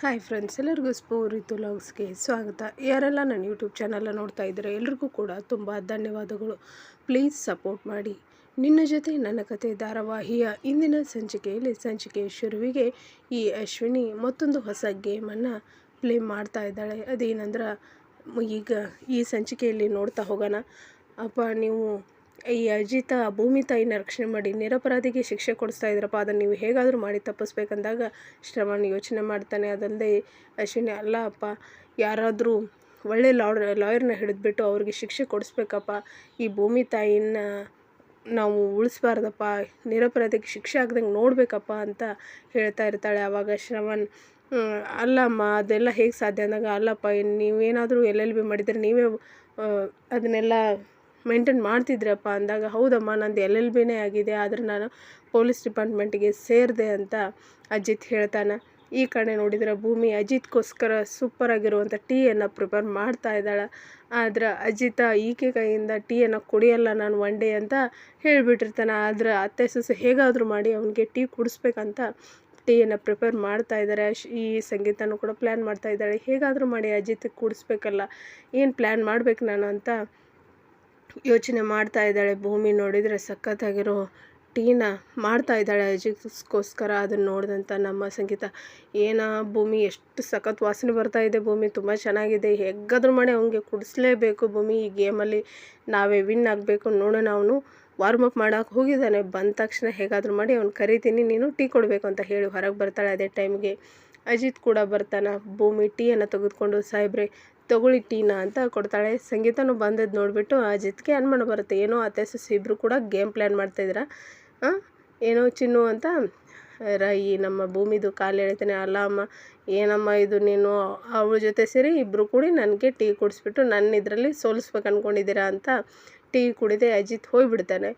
Hi friends, ಎಲ್ಲರಿಗೂ ಸ್ಪೂರಿತು ಲಾಗ್ಸ್ಗೆ ಸ್ವಾಗತ. ಯಾರೆಲ್ಲ ನನ್ನ ಯೂಟ್ಯೂಬ್ ಚಾನಲ್ಲ ನೋಡ್ತಾ ಇದ್ದಾರೆ, ಎಲ್ರಿಗೂ ಕೂಡ ತುಂಬ ಧನ್ಯವಾದಗಳು. ಪ್ಲೀಸ್ ಸಪೋರ್ಟ್ ಮಾಡಿ. ನಿನ್ನ ಜೊತೆ ನನ್ನ ಕತೆ ಧಾರಾವಾಹಿಯ ಇಂದಿನ ಸಂಚಿಕೆಯಲ್ಲಿ ಸಂಚಿಕೆ ಶುರುವಿಗೆ ಈ ಅಶ್ವಿನಿ ಮತ್ತೊಂದು ಹೊಸ ಗೇಮನ್ನು ಪ್ಲೇ ಮಾಡ್ತಾ ಇದ್ದಾಳೆ. ಅದೇನಂದ್ರೆ, ಈಗ ಈ ಸಂಚಿಕೆಯಲ್ಲಿ ನೋಡ್ತಾ ಹೋಗೋಣ. ಅಪ್ಪ, ನೀವು ಈ ಅಜಿತ ಭೂಮಿ ತಾಯಿನ ರಕ್ಷಣೆ ಮಾಡಿ ನಿರಪರಾಧಿಗೆ ಶಿಕ್ಷೆ ಕೊಡಿಸ್ತಾ ಇದ್ರಪ್ಪ, ಅದನ್ನು ನೀವು ಹೇಗಾದರೂ ಮಾಡಿ ತಪ್ಪಿಸ್ಬೇಕಂದಾಗ ಶ್ರವಣ್ ಯೋಚನೆ ಮಾಡ್ತಾನೆ. ಅದಲ್ಲದೆ ಅಶ್ವಿನಿ ಅಲ್ಲ ಅಪ್ಪ ಯಾರಾದರೂ ಒಳ್ಳೆ ಲಾಡ್, ಲಾಯರ್ನ ಹಿಡಿದ್ಬಿಟ್ಟು ಅವ್ರಿಗೆ ಶಿಕ್ಷೆ ಕೊಡಿಸ್ಬೇಕಪ್ಪ. ಈ ಭೂಮಿ ತಾಯಿನ ನಾವು ಉಳಿಸ್ಬಾರ್ದಪ್ಪ, ನಿರಪರಾಧಿಗೆ ಶಿಕ್ಷೆ ಆಗ್ದಂಗೆ ನೋಡಬೇಕಪ್ಪ ಅಂತ ಹೇಳ್ತಾ ಇರ್ತಾಳೆ ಆವಾಗ ಶ್ರವಣ್. ಅಲ್ಲಮ್ಮ, ಅದೆಲ್ಲ ಹೇಗೆ ಸಾಧ್ಯ ಅಂದಾಗ, ಅಲ್ಲಪ್ಪ ನೀವೇನಾದರೂ ಎಲ್ ಎಲ್ ಬಿ ಮಾಡಿದರೆ ನೀವೇ ಅದನ್ನೆಲ್ಲ ಮೇಂಟೈನ್ ಮಾಡ್ತಿದ್ರಪ್ಪ ಅಂದಾಗ, ಹೌದಮ್ಮ, ನಂದು ಎಲ್ ಎಲ್ ಬಿನೇ ಆಗಿದೆ, ಆದರೆ ನಾನು ಪೊಲೀಸ್ ಡಿಪಾರ್ಟ್ಮೆಂಟಿಗೆ ಸೇರಿದೆ ಅಂತ ಅಜಿತ್ ಹೇಳ್ತಾನೆ. ಈ ಕಡೆ ನೋಡಿದರೆ ಭೂಮಿ ಅಜಿತ್ಗೋಸ್ಕರ ಸೂಪರ್ ಆಗಿರುವಂಥ ಟೀಯನ್ನು ಪ್ರಿಪೇರ್ ಮಾಡ್ತಾ ಇದ್ದಾಳೆ. ಆದ್ರೆ ಅಜಿತ ಈಕೆ ಕೈಯಿಂದ ಟೀಯನ್ನು ಕುಡಿಯಲ್ಲ ನಾನು ಒನ್ ಡೇ ಅಂತ ಹೇಳಿಬಿಟ್ಟಿರ್ತಾನೆ. ಆದ್ರೆ ಅತ್ತೆ ಸೊಸೆ ಹೇಗಾದರೂ ಮಾಡಿ ಅವನಿಗೆ ಟೀ ಕುಡಿಸ್ಬೇಕಂತ ಟೀಯನ್ನು ಪ್ರಿಪೇರ್ ಮಾಡ್ತಾ ಇದ್ದಾರೆ ಈ ಸಂಗೀತನೂ ಕೂಡ ಪ್ಲ್ಯಾನ್ ಮಾಡ್ತಾ ಇದ್ದಾಳೆ. ಹೇಗಾದರೂ ಮಾಡಿ ಅಜಿತ್ ಕುಡಿಸ್ಬೇಕಲ್ಲ. ಏನು ಪ್ಲ್ಯಾನ್ ಮಾಡ್ಬೇಕು ನಾನು ಅಂತ ಯೋಚನೆ ಮಾಡ್ತಾ ಇದ್ದಾಳೆ. ಭೂಮಿ ನೋಡಿದರೆ ಸಖತ್ತಾಗಿರೋ ಟೀನ ಮಾಡ್ತಾ ಇದ್ದಾಳೆ ಅಜಿತ್ಗೋಸ್ಕರ ಅದನ್ನು ನೋಡಿದಂಥ ನಮ್ಮ ಸಂಗೀತ. ಏನ ಭೂಮಿ ಎಷ್ಟು ಸಖತ್ ವಾಸನೆ ಬರ್ತಾ ಇದೆ ಭೂಮಿ. ತುಂಬ ಚೆನ್ನಾಗಿದೆ. ಹೇಗಾದ್ರೂ ಮಾಡಿ ಅವನಿಗೆ ಕುಡಿಸ್ಲೇಬೇಕು ಭೂಮಿ. ಈ ಗೇಮಲ್ಲಿ ನಾವೇ ವಿನ್ ಆಗಬೇಕು ನೋಡೋಣ ಅವನು. ವಾರ್ಮ್ ಅಪ್ ಮಾಡೋಕೆ ಹೋಗಿದ್ದಾನೆ. ಬಂದ ತಕ್ಷಣ ಹೇಗಾದರೂ ಮಾಡಿ ಅವ್ನು ಕರಿತೀನಿ, ನೀನು ಟೀ ಕೊಡಬೇಕು ಅಂತ ಹೇಳಿ ಹೊರಗೆ ಬರ್ತಾಳೆ ಅದೇ ಟೈಮ್ಗೆ ಅಜಿತ್ ಕೂಡ ಬರ್ತಾನೆ. ಭೂಮಿ ಟೀಯನ್ನು ತೆಗೆದುಕೊಂಡು, ಸಾಹೇಬ್ರೆ, ತಗೊಳ್ಳಿ ಟೀನ ಅಂತ ಕೊಡ್ತಾಳೆ. ಸಂಗೀತನೂ ಬಂದದ್ದು ನೋಡಿಬಿಟ್ಟು ಅಜಿತ್ಗೆ ಅನುಮಾನ ಬರುತ್ತೆ. ಏನೋ ಅತ್ತೆ, ಸೊಸೆ ಇಬ್ಬರು ಕೂಡ ಗೇಮ್ ಪ್ಲ್ಯಾನ್ ಮಾಡ್ತಾಯಿದ್ದೀರಾ ಏನೋ ಚಿನ್ನು ಅಂತ, ರೈ, ನಮ್ಮ ಭೂಮಿದು ಕಾಲು ಎಳಿತಾನೆ. ಅಲ್ಲ ಅಮ್ಮ, ಏನಮ್ಮ ಇದು ನೀನು? ಅವಳ ಜೊತೆ ಸೇರಿ ಇಬ್ಬರು ಕೂಡಿ ನನಗೆ ಟೀ ಕುಡಿಸ್ಬಿಟ್ಟು ನನ್ನ ಇದರಲ್ಲಿ ಸೋಲಿಸ್ಬೇಕು ಅಂದ್ಕೊಂಡಿದ್ದೀರಾ ಅಂತ ಟೀ ಕುಡಿದೆ ಅಜಿತ್ ಹೋಗ್ಬಿಡ್ತಾನೆ.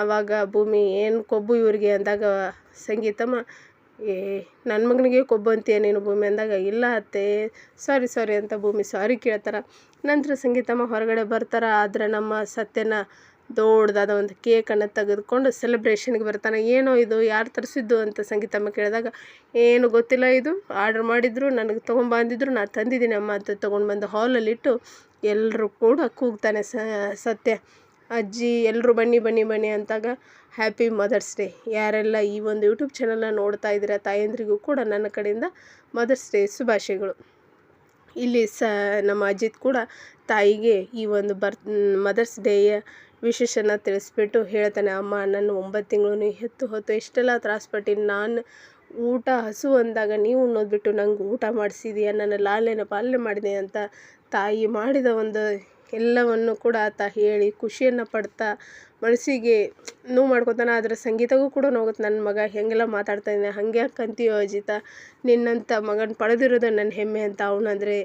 ಆವಾಗ ಭೂಮಿ, ಏನು ಕೊಬ್ಬು ಇವ್ರಿಗೆ? ಅಂದಾಗ, ಸಂಗೀತಮ್ಮ ಏ ನನ್ನ ಮಗನಿಗೆ ಕೊಬ್ಬು ಅಂತೀಯ ನೀನು ಭೂಮಿ ಅಂದಾಗ, ಇಲ್ಲ ಅತ್ತೆ. ಸಾರಿ ಸಾರಿ ಅಂತ ಭೂಮಿ ಸಾರಿ ಕೇಳ್ತಾರೆ. ನಂತರ ಸಂಗೀತಮ್ಮ ಹೊರಗಡೆ ಬರ್ತಾರೆ, ಆದರೆ ನಮ್ಮ ಸತ್ಯನ ದೊಡ್ಡದಾದ ಒಂದು ಕೇಕನ್ನು ತೆಗೆದುಕೊಂಡು ಸೆಲೆಬ್ರೇಷನ್ಗೆ ಬರ್ತಾನೆ. ಏನೋ ಇದು, ಯಾರು ತರಿಸಿದ್ದು ಅಂತ ಸಂಗೀತಮ್ಮ ಕೇಳಿದಾಗ, ಏನು ಗೊತ್ತಿಲ್ಲ ಇದು. ಆರ್ಡ್ರ್ ಮಾಡಿದ್ರು, ನನಗೆ ತೊಗೊಂಬಂದಿದ್ರು ನಾನು ತಂದಿದ್ದೀನಿ ಅಮ್ಮ ಅಂತ ತೊಗೊಂಡು ಬಂದು ಹಾಲಲ್ಲಿಟ್ಟು ಎಲ್ಲರೂ ಕೂಡ ಕೂಗ್ತಾನೆ ಸತ್ಯ. ಅಜ್ಜಿ ಎಲ್ಲರೂ ಬನ್ನಿ ಬನ್ನಿ ಬನ್ನಿ ಅಂತಾಗ ಹ್ಯಾಪಿ ಮದರ್ಸ್ ಡೇ ಯಾರೆಲ್ಲ ಈ ಒಂದು ಯೂಟ್ಯೂಬ್ ಚಾನಲ್ನ ನೋಡ್ತಾ ಇದ್ದೀರಾ ತಾಯಂದ್ರಿಗೂ ಕೂಡ ನನ್ನ ಕಡೆಯಿಂದ ಮದರ್ಸ್ ಡೇ ಶುಭಾಶಯಗಳು. ಇಲ್ಲಿ ಸ, ನಮ್ಮ ಅಜ್ಜಿತ್ ಕೂಡ ತಾಯಿಗೆ ಈ ಒಂದು ಬರ್ತ್ ಮದರ್ಸ್ ಡೇಯ ವಿಶೇಷನ ತಿಳಿಸ್ಬಿಟ್ಟು ಹೇಳ್ತಾನೆ, ಅಮ್ಮ, ನನ್ನ ಒಂಬತ್ತು ತಿಂಗಳು ಹೆತ್ತು ಹೊತ್ತು ಎಷ್ಟೆಲ್ಲ ತ್ರಾಸ್ಪಟ್ಟಿನ ನಾನು ಊಟ ಹಸು ಅಂದಾಗ ನೀವು ಉಣ್ಣೋದ್ಬಿಟ್ಟು ನಂಗೆ ಊಟ ಮಾಡಿಸಿದೀಯ. ನನ್ನ ಲಾಲನೆ ಪಾಲನೆ ಮಾಡಿದೆ ಅಂತ ತಾಯಿ ಮಾಡಿದ ಒಂದು ಎಲ್ಲವನ್ನು ಕೂಡ ಆತ ಹೇಳಿ ಖುಷಿಯನ್ನು ಪಡ್ತಾ ಮನಸ್ಸಿಗೆ ನೋವು ಮಾಡ್ಕೊತಾನೆ. ಆದರೆ ಸಂಗೀತಗೂ ಕೂಡ ನೋಗುತ್ತೆ ನನ್ನ ಮಗ ಹೇಗೆಲ್ಲ ಮಾತಾಡ್ತಾ ಇದ್ದಾನೆ, ಹಾಗೆ ಅಂತೀಯೋ ಅಜಿತ ನಿನ್ನಂಥ ಮಗನ ಪಡೆದಿರೋದು ನನ್ನ ಹೆಮ್ಮೆ ಅಂತ. ಅವನಂದರೆ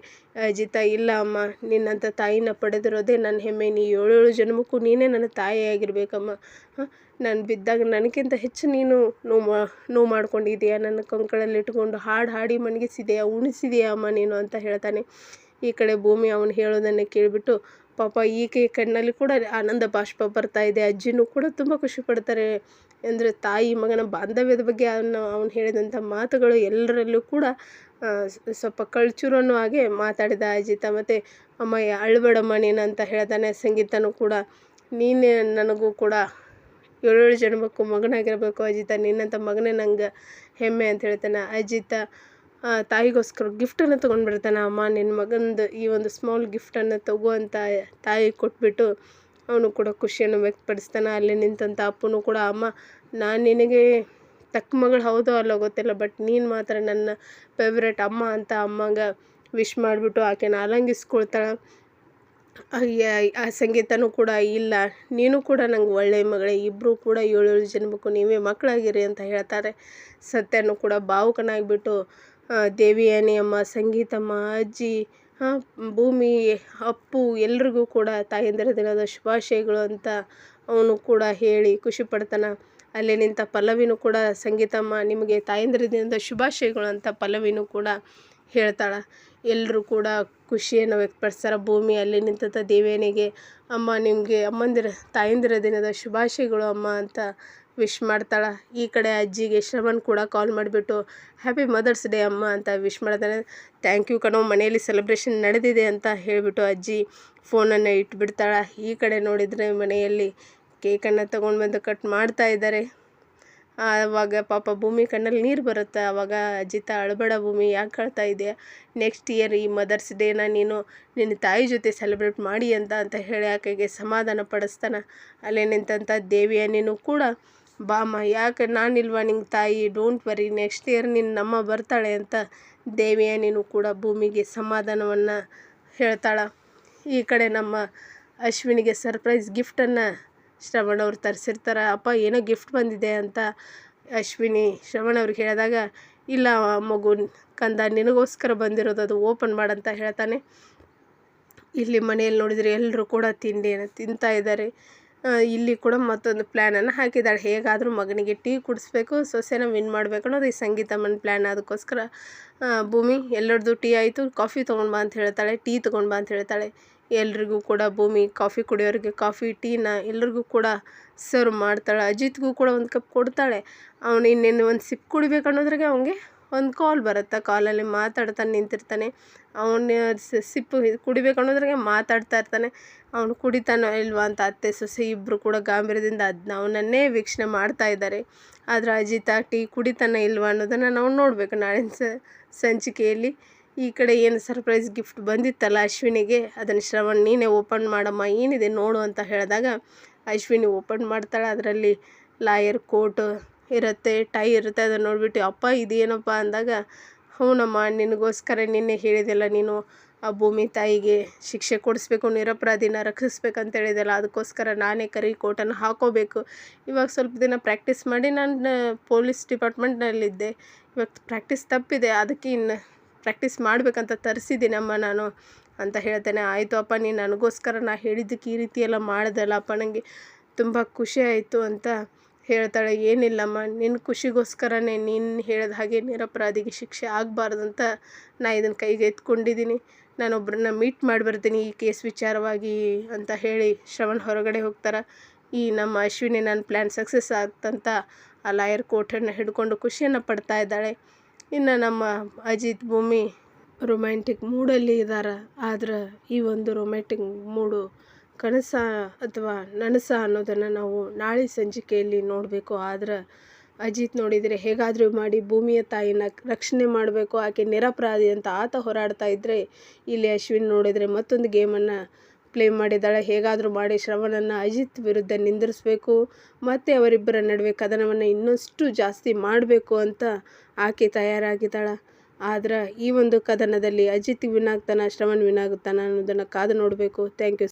ಅಜಿತ, ಇಲ್ಲ ಅಮ್ಮ ನಿನ್ನಂಥ ತಾಯಿನ ಪಡೆದಿರೋದೇ ನನ್ನ ಹೆಮ್ಮೆ. ನೀ ಏಳೇಳು ಜನ್ಮಕ್ಕೂ ನೀನೇ ನನ್ನ ತಾಯಿಯಾಗಿರ್ಬೇಕಮ್ಮ ನಾನು ಬಿದ್ದಾಗ ನನಗಿಂತ ಹೆಚ್ಚು ನೀನು ನೋವು ಮಾ, ನೋವು ಮಾಡ್ಕೊಂಡಿದ್ದೀಯ? ನನ್ನ ಕಂಕಳಲ್ಲಿ ಇಟ್ಕೊಂಡು ಹಾಡು ಹಾಡಿ ಮಣಗಿಸಿದೆಯಾ ಉಣಿಸಿದೆಯಾ ಅಮ್ಮ ನೀನು? ಅಂತ ಹೇಳ್ತಾನೆ. ಈ ಕಡೆ ಭೂಮಿ ಅವನು ಹೇಳೋದನ್ನ ಕೇಳಿಬಿಟ್ಟು, ಪಾಪ ಈಕೆ ಕಣ್ಣಲ್ಲಿ ಕೂಡ ಆನಂದ ಬಾಷ್ಪ ಬರ್ತಾ ಇದೆ. ಅಜ್ಜಿನೂ ಕೂಡ ತುಂಬ ಖುಷಿ ಪಡ್ತಾರೆ. ಅಂದರೆ ತಾಯಿ ಮಗನ ಬಾಂಧವ್ಯದ ಬಗ್ಗೆ ಅವನು ಅವನು ಹೇಳಿದಂಥ ಮಾತುಗಳು ಎಲ್ಲರಲ್ಲೂ ಕೂಡ ಸ್ವಲ್ಪ ಸ್ವಲ್ಪ ಕಳ್ಚೂರನ್ನು ಹಾಗೆ ಮಾತಾಡಿದ ಅಜಿತ. ಮತ್ತು, ಅಮ್ಮ ಅಳ್ಬೇಡಮ್ಮ ನೀನು ಅಂತ ಹೇಳ್ತಾನೆ ಸಂಗೀತನೂ ಕೂಡ. ನೀನೇ ನನಗೂ ಕೂಡ ಏಳೇಳು ಜನ್ಮಕ್ಕೂ ಮಗನಾಗಿರಬೇಕು ಅಜಿತ. ನಿನ್ನಂಥ ಮಗನೇ ನಂಗೆ ಹೆಮ್ಮೆ ಅಂತ ಹೇಳ್ತಾನೆ ಅಜಿತ. ತಾಯಿಗೋಸ್ಕರ ಗಿಫ್ಟನ್ನು ತೊಗೊಂಡ್ಬಿಡ್ತಾನೆ ಅಮ್ಮ ನಿನ್ನ ಮಗಂದು ಈ ಒಂದು ಸ್ಮಾಲ್ ಗಿಫ್ಟನ್ನು ತಗೋ ಅಂತ ತಾಯಿ ಕೊಟ್ಬಿಟ್ಟು ಅವನು ಕೂಡ ಖುಷಿಯನ್ನು ವ್ಯಕ್ತಪಡಿಸ್ತಾನೆ. ಅಲ್ಲಿ ನಿಂತಂಥ ಅಪ್ಪನೂ ಕೂಡ, ಅಮ್ಮ, ನಾನು ನಿನಗೆ ತಕ್ಕ ಮಗಳು ಹೌದೋ ಅಲ್ಲೋ ಗೊತ್ತಿಲ್ಲ ಬಟ್ ನೀನು ಮಾತ್ರ ನನ್ನ ಫೇವ್ರೆಟ್ ಅಮ್ಮ ಅಂತ ಅಮ್ಮಂಗೆ ವಿಶ್ ಮಾಡಿಬಿಟ್ಟು ಆಕೆನ ಅಲಂಗಿಸ್ಕೊಳ್ತಾಳೆ ಆ- ಸಂಗೀತನೂ ಕೂಡ ಇಲ್ಲ. ನೀನು ಕೂಡ ನಂಗೆ ಒಳ್ಳೆಯ ಮಗಳೇ ಇಬ್ಬರೂ ಕೂಡ ಏಳು ಏಳು ಜನ್ಮಕ್ಕೂ ನೀವೇ ಮಕ್ಕಳಾಗಿರಿ ಅಂತ ಹೇಳ್ತಾರೆ. ಸತ್ಯನೂ ಕೂಡ ಭಾವುಕನಾಗಿಬಿಟ್ಟು ದೇವಿಯಾನಿ ಅಮ್ಮ ಸಂಗೀತಮ್ಮ ಅಜ್ಜಿ ಭೂಮಿ, ಅಪ್ಪು, ಎಲ್ರಿಗೂ ಕೂಡ ತಾಯಂದಿರ ದಿನದ ಶುಭಾಶಯಗಳು ಅಂತ ಅವನು ಕೂಡ ಹೇಳಿ ಖುಷಿ ಪಡ್ತಾನೆ. ಅಲ್ಲಿ ನಿಂತ ಪಲ್ಲವಿನೂ ಕೂಡ ಸಂಗೀತಮ್ಮ ನಿಮಗೆ ತಾಯಂದಿರ ದಿನದ ಶುಭಾಶಯಗಳು ಅಂತ ಪಲ್ಲವಿನೂ ಕೂಡ ಹೇಳ್ತಾಳೆ. ಎಲ್ಲರೂ ಕೂಡ ಖುಷಿಯನ್ನು ವ್ಯಕ್ತಪಡಿಸ್ತಾರೆ. ಭೂಮಿ ಅಲ್ಲಿ ನಿಂತ ದೇವೇನಿಗೆ ಅಮ್ಮ, ನಿಮಗೆ ಅಮ್ಮಂದಿರ ತಾಯಂದಿರ ದಿನದ ಶುಭಾಶಯಗಳು ಅಮ್ಮ ಅಂತ ವಿಶ್ ಮಾಡ್ತಾಳೆ. ಈ ಕಡೆ ಅಜ್ಜಿಗೆ ಶ್ರವಣ್ ಕೂಡ ಕಾಲ್ ಮಾಡಿಬಿಟ್ಟು ಹ್ಯಾಪಿ ಮದರ್ಸ್ ಡೇ ಅಮ್ಮ ಅಂತ ವಿಶ್ ಮಾಡ್ತಾನೆ. ಥ್ಯಾಂಕ್ ಯು ಕಣೋ, ಮನೆಯಲ್ಲಿ ಸೆಲೆಬ್ರೇಷನ್ ನಡೆದಿದೆ ಅಂತ ಹೇಳಿಬಿಟ್ಟು ಅಜ್ಜಿ ಫೋನನ್ನು ಇಟ್ಬಿಡ್ತಾಳೆ. ಈ ಕಡೆ ನೋಡಿದರೆ ಮನೆಯಲ್ಲಿ ಕೇಕನ್ನು ತೊಗೊಂಡು ಬಂದು ಕಟ್ ಮಾಡ್ತಾ ಇದ್ದಾರೆ ಆವಾಗ ಪಾಪ ಭೂಮಿ ಕಣ್ಣಲ್ಲಿ ನೀರು ಬರುತ್ತೆ. ಆವಾಗ ಅಜಿತ ಅಳಬೇಡ ಭೂಮಿ, ಯಾಕೆ ಕಳ್ತಾ ಇದೆಯಾ? ನೆಕ್ಸ್ಟ್ ಇಯರ್ ಈ ಮದರ್ಸ್ ಡೇನ ನೀನು ನಿನ್ನ ತಾಯಿ ಜೊತೆ ಸೆಲೆಬ್ರೇಟ್ ಮಾಡಿ ಅಂತ ಅಂತ ಹೇಳಿ ಆಕೆಗೆ ಸಮಾಧಾನ ಪಡಿಸ್ತಾನೆ. ಅಲ್ಲೇ ನಿಂತಂಥ ದೇವಿಯ ನೀನು ಕೂಡ ಬಾಮ, ಯಾಕೆ ನಾನಿಲ್ವಾ ನಿಂಗೆ ತಾಯಿ? ಡೋಂಟ್ ವರಿ ನೆಕ್ಸ್ಟ್ ಇಯರ್ ನಿನ್ನ ನಮ್ಮ ಬರ್ತಾಳೆ ಅಂತ ದೇವಿಯ ನೀನು ಕೂಡ ಭೂಮಿಗೆ ಸಮಾಧಾನವನ್ನು ಹೇಳ್ತಾಳೆ. ಈ ಕಡೆ ನಮ್ಮ ಅಶ್ವಿನಿಗೆ ಸರ್ಪ್ರೈಸ್ ಗಿಫ್ಟನ್ನು ಶ್ರವಣ ಅವ್ರು ತರಿಸಿರ್ತಾರೆ. ಅಪ್ಪ, ಏನೋ ಗಿಫ್ಟ್ ಬಂದಿದೆ ಅಂತ ಅಶ್ವಿನಿ ಶ್ರವಣ ಅವ್ರಿಗೆ ಹೇಳಿದಾಗ, ಇಲ್ಲ ಮಗು, ಕಂದ, ನಿನಗೋಸ್ಕರ ಬಂದಿರೋದು ಅದು ಓಪನ್ ಮಾಡಂತ ಹೇಳ್ತಾನೆ. ಇಲ್ಲಿ ಮನೆಯಲ್ಲಿ ನೋಡಿದರೆ ಎಲ್ಲರೂ ಕೂಡ ತಿಂಡಿಯನ್ನು ತಿಂತಾ ಇದ್ದಾರೆ. ಇಲ್ಲಿ ಕೂಡ ಮತ್ತೊಂದು ಪ್ಲ್ಯಾನನ್ನು ಹಾಕಿದ್ದಾಳೆ. ಹೇಗಾದರೂ ಮಗನಿಗೆ ಟೀ ಕುಡಿಸ್ಬೇಕು, ಸೊಸೆನ ವಿನ್ ಮಾಡಬೇಕು ಅನ್ನೋದು ಈ ಸಂಗೀತಮ್ಮನ ಪ್ಲ್ಯಾನ್ ಅದಕ್ಕೋಸ್ಕರ ಭೂಮಿ, ಎಲ್ಲರದ್ದು ಟೀ ಆಯಿತು ಕಾಫಿ ತೊಗೊಂಡು ಬಾ ಅಂತ ಹೇಳ್ತಾಳೆ. ಟೀ ತೊಗೊಂಡು ಬಾ ಅಂತ ಹೇಳ್ತಾಳೆ. ಎಲ್ರಿಗೂ ಕೂಡ ಭೂಮಿ ಕಾಫಿ ಕುಡಿಯೋರಿಗೆ ಕಾಫಿ ಟೀನ ಎಲ್ರಿಗೂ ಕೂಡ ಸರ್ವ್ ಮಾಡ್ತಾಳೆ. ಅಜಿತ್ಗೂ ಕೂಡ ಒಂದು ಕಪ್ ಕೊಡ್ತಾಳೆ. ಅವನು ಇನ್ನೇನು ಒಂದು ಸಿಪ್ ಕುಡಿಬೇಕು ಅನ್ನೋದ್ರಾಗೆ ಅವನಿಗೆ ಒಂದು ಕಾಲ್ ಬರುತ್ತೆ ಕಾಲಲ್ಲಿ ಮಾತಾಡ್ತಾನೆ ನಿಂತಿರ್ತಾನೆ. ಅವನು ಸಿಪ್ಪು ಕುಡಿಬೇಕು ಅನ್ನೋದ್ರಾಗೆ ಮಾತಾಡ್ತಾ ಇರ್ತಾನೆ. ಅವನು ಕುಡಿತಾನೋ ಇಲ್ವಾ ಅಂತ ಅತ್ತೆ, ಸೊಸೆ ಇಬ್ಬರು ಕೂಡ ಗಾಂಭೀರ್ಯದಿಂದ ಅದನ್ನ ಅವನನ್ನೇ ವೀಕ್ಷಣೆ ಮಾಡ್ತಾ ಇದ್ದಾರೆ. ಆದರೆ ಅಜಿತ, ಟೀ ಕುಡಿತಾನ ಇಲ್ವಾ ಅನ್ನೋದನ್ನು ನಾವು ನೋಡಬೇಕು. ನಾಳಿನ ಸ, ಸಂಚಿಕೆಯಲ್ಲಿ ಈ ಕಡೆ ಏನು ಸರ್ಪ್ರೈಸ್ ಗಿಫ್ಟ್ ಬಂದಿತ್ತಲ್ಲ ಅಶ್ವಿನಿಗೆ, ಅದನ್ನು ಶ್ರವಣ್, ನೀನೇ ಓಪನ್ ಮಾಡಮ್ಮ, ಏನಿದೆ ನೋಡು ಅಂತ ಹೇಳಿದಾಗ ಅಶ್ವಿನಿ ಓಪನ್ ಮಾಡ್ತಾಳೆ. ಅದರಲ್ಲಿ ಲಾಯರ್ ಕೋಟ್ ಇರುತ್ತೆ, ಟೈ ಇರುತ್ತೆ, ಅದನ್ನು ನೋಡಿಬಿಟ್ಟು, ಅಪ್ಪ, ಇದೇನಪ್ಪ? ಅಂದಾಗ ಹ್ಞೂನಮ್ಮ ನಿನಗೋಸ್ಕರ ನಿನ್ನೆ ಹೇಳಿದೆಲ್ಲ ನೀನು, ಆ ಭೂಮಿ ತಾಯಿಗೆ ಶಿಕ್ಷೆ ಕೊಡಿಸ್ಬೇಕು, ನಿರಪರಾಧಿನ ರಕ್ಷಿಸ್ಬೇಕಂತ ಹೇಳಿದೆಲ್ಲ ಅದಕ್ಕೋಸ್ಕರ ನಾನೇ ಕರಿ ಕೋಟನ್ನು ಹಾಕೋಬೇಕು. ಇವಾಗ ಸ್ವಲ್ಪ ದಿನ ಪ್ರಾಕ್ಟೀಸ್ ಮಾಡಿ ನಾನು ಪೊಲೀಸ್ ಡಿಪಾರ್ಟ್ಮೆಂಟ್ನಲ್ಲಿದ್ದೆ ಇವಾಗ ಪ್ರಾಕ್ಟೀಸ್ ತಪ್ಪಿದೆ, ಅದಕ್ಕೆ ಇನ್ನು ಪ್ರಾಕ್ಟೀಸ್ ಮಾಡಬೇಕಂತ ತರಿಸಿದ್ದೀನಮ್ಮ ನಾನು ಅಂತ ಹೇಳ್ತೇನೆ. ಆಯಿತು ಅಪ್ಪ, ನೀನು ನನಗೋಸ್ಕರ ನಾ ಹೇಳಿದ್ದಕ್ಕೆ ಈ ರೀತಿ ಎಲ್ಲ ಮಾಡ್ದಲ್ಲ ಅಪ್ಪ ನನಗೆ ತುಂಬ ಖುಷಿ ಆಯಿತು ಅಂತ ಹೇಳ್ತಾಳೆ, ಏನಿಲ್ಲಮ್ಮ ನಿನ್ನ ಖುಷಿಗೋಸ್ಕರನೇ ನೀನು ಹೇಳಿದ ಹಾಗೆ ನಿರಪರಾಧಿಗೆ ಶಿಕ್ಷೆ ಆಗಬಾರ್ದಂತ ನಾ ಇದನ್ನು ಕೈಗೆ ಎತ್ಕೊಂಡಿದ್ದೀನಿ. ನಾನೊಬ್ಬರನ್ನ ಮೀಟ್ ಮಾಡಿ ಬರ್ತೀನಿ ಈ ಕೇಸ್ ವಿಚಾರವಾಗಿ ಅಂತ ಹೇಳಿ ಶ್ರವಣ್ ಹೊರಗಡೆ ಹೋಗ್ತಾರೆ. ಈ ನಮ್ಮ ಅಶ್ವಿನಿ ನನ್ನ ಪ್ಲ್ಯಾನ್ ಸಕ್ಸಸ್ ಆಗ್ತಂತ ಆ ಲಾಯರ್ ಕೋಟನ್ನು ಹಿಡ್ಕೊಂಡು ಖುಷಿಯನ್ನು ಪಡ್ತಾ ಇದ್ದಾಳೆ. ಇನ್ನು ನಮ್ಮ ಅಜಿತ್ ಭೂಮಿ ರೊಮ್ಯಾಂಟಿಕ್ ಮೂಡಲ್ಲಿ ಇದ್ದಾರೆ ಆದ್ರೆ ಈ ಒಂದು ರೊಮ್ಯಾಂಟಿಕ್ ಮೂಡು ಕನಸ ಅಥವಾ ನನಸ ಅನ್ನೋದನ್ನು ನಾವು ನಾಳೆ ಸಂಚಿಕೆಯಲ್ಲಿ ನೋಡಬೇಕು. ಆದ್ರೆ ಅಜಿತ್ ನೋಡಿದರೆ ಹೇಗಾದರೂ ಮಾಡಿ ಭೂಮಿಯ ತಾಯಿನ ರಕ್ಷಣೆ ಮಾಡಬೇಕು. ಆಕೆ ನಿರಪರಾಧಿ ಅಂತ ಆತ ಹೋರಾಡ್ತಾ ಇದ್ದರೆ ಇಲ್ಲಿ ಅಶ್ವಿನ್ ನೋಡಿದರೆ ಮತ್ತೊಂದು ಗೇಮನ್ನು ಪ್ಲೇ ಮಾಡಿದ್ದಾಳೆ. ಹೇಗಾದರೂ ಮಾಡಿ ಶ್ರವಣನ್ನು ಅಜಿತ್ ವಿರುದ್ಧ ನಿಂದಿರಿಸಬೇಕು. ಮತ್ತು ಅವರಿಬ್ಬರ ನಡುವೆ ಕದನವನ್ನು ಇನ್ನಷ್ಟು ಜಾಸ್ತಿ ಮಾಡಬೇಕು ಅಂತ ಆಕೆ ತಯಾರಾಗಿದ್ದಾಳೆ. ಆದ್ರೆ ಈ ಒಂದು ಕದನದಲ್ಲಿ ಅಜಿತ್ ವಿನಾಗ್ತಾನ, ಶ್ರವಣ್ ವಿನಾಗ್ತಾನ ಅನ್ನೋದನ್ನು ಕಾದು ನೋಡಬೇಕು. Thank you.